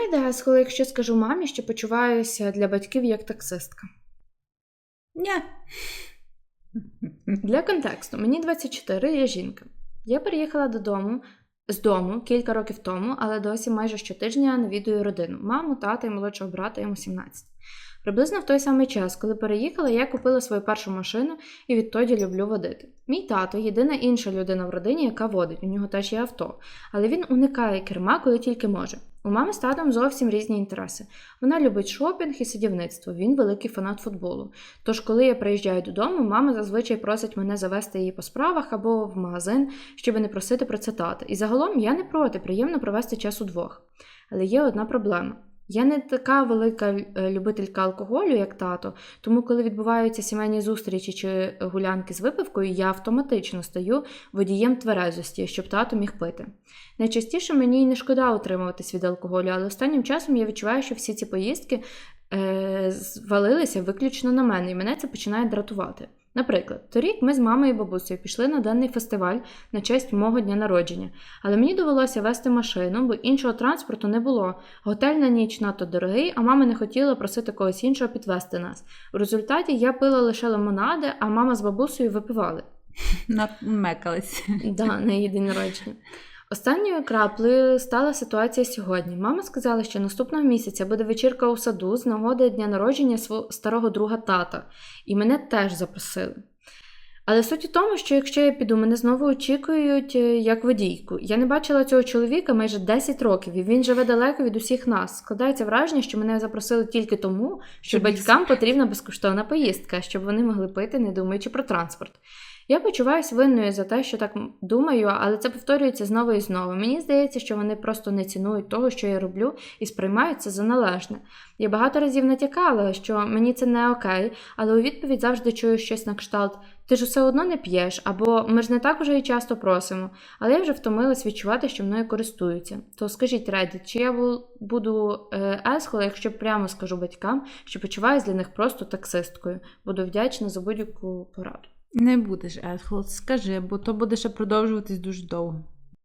Отримай десхол, якщо скажу мамі, що почуваюся для батьків як таксистка. Ні. Для контексту, мені 24, я жінка. Я переїхала додому з дому кілька років тому, але досі майже щотижня навідую родину: маму, тата і молодшого брата, йому 17. Приблизно в той самий час, коли переїхала, я купила свою першу машину і відтоді люблю водити. Мій тато єдина інша людина в родині, яка водить, у нього теж є авто, але він уникає керма, коли тільки може. У мами з татом зовсім різні інтереси. Вона любить шопінг і садівництво, він великий фанат футболу. Тож, коли я приїжджаю додому, мама зазвичай просить мене завести її по справах або в магазин, щоб не просити про це тата. І загалом я не проти, приємно провести час удвох. Але є одна проблема. Я не така велика е, любителька алкоголю, як тато, тому коли відбуваються сімейні зустрічі чи гулянки з випивкою, я автоматично стаю водієм тверезості, щоб тато міг пити. Найчастіше мені й не шкода утримуватись від алкоголю, але останнім часом я відчуваю, що всі ці поїздки е, звалилися виключно на мене, і мене це починає дратувати. Наприклад, торік ми з мамою і бабусею пішли на денний фестиваль на честь мого дня народження, але мені довелося вести машину, бо іншого транспорту не було. Готель на ніч надто дорогий, а мама не хотіла просити когось іншого підвести нас. У результаті я пила лише лимонади, а мама з бабусею випивали. Намекались. Да, на її день народження. Останньою краплею стала ситуація сьогодні. Мама сказала, що наступного місяця буде вечірка у саду з нагоди дня народження свого старого друга тата, і мене теж запросили. Але суть у тому, що якщо я піду, мене знову очікують е, як водійку. Я не бачила цього чоловіка майже 10 років, і він живе далеко від усіх нас. Складається враження, що мене запросили тільки тому, що батькам потрібна безкоштовна поїздка, щоб вони могли пити, не думаючи про транспорт. Я почуваюся винною за те, що так думаю, але це повторюється знову і знову. Мені здається, що вони просто не цінують того, що я роблю, і сприймають це за належне. Я багато разів натякала, що мені це не окей, але у відповідь завжди чую щось на кшталт: ти ж все одно не п'єш, або ми ж не так уже і часто просимо. Але я вже втомилась відчувати, що мною користуються. То скажіть, Редді, чи я буду е, есхол, якщо прямо скажу батькам, що почуваюся для них просто таксисткою. Буду вдячна за будь-яку пораду. Не будеш Есхол, скажи, бо то буде ще продовжуватись дуже довго.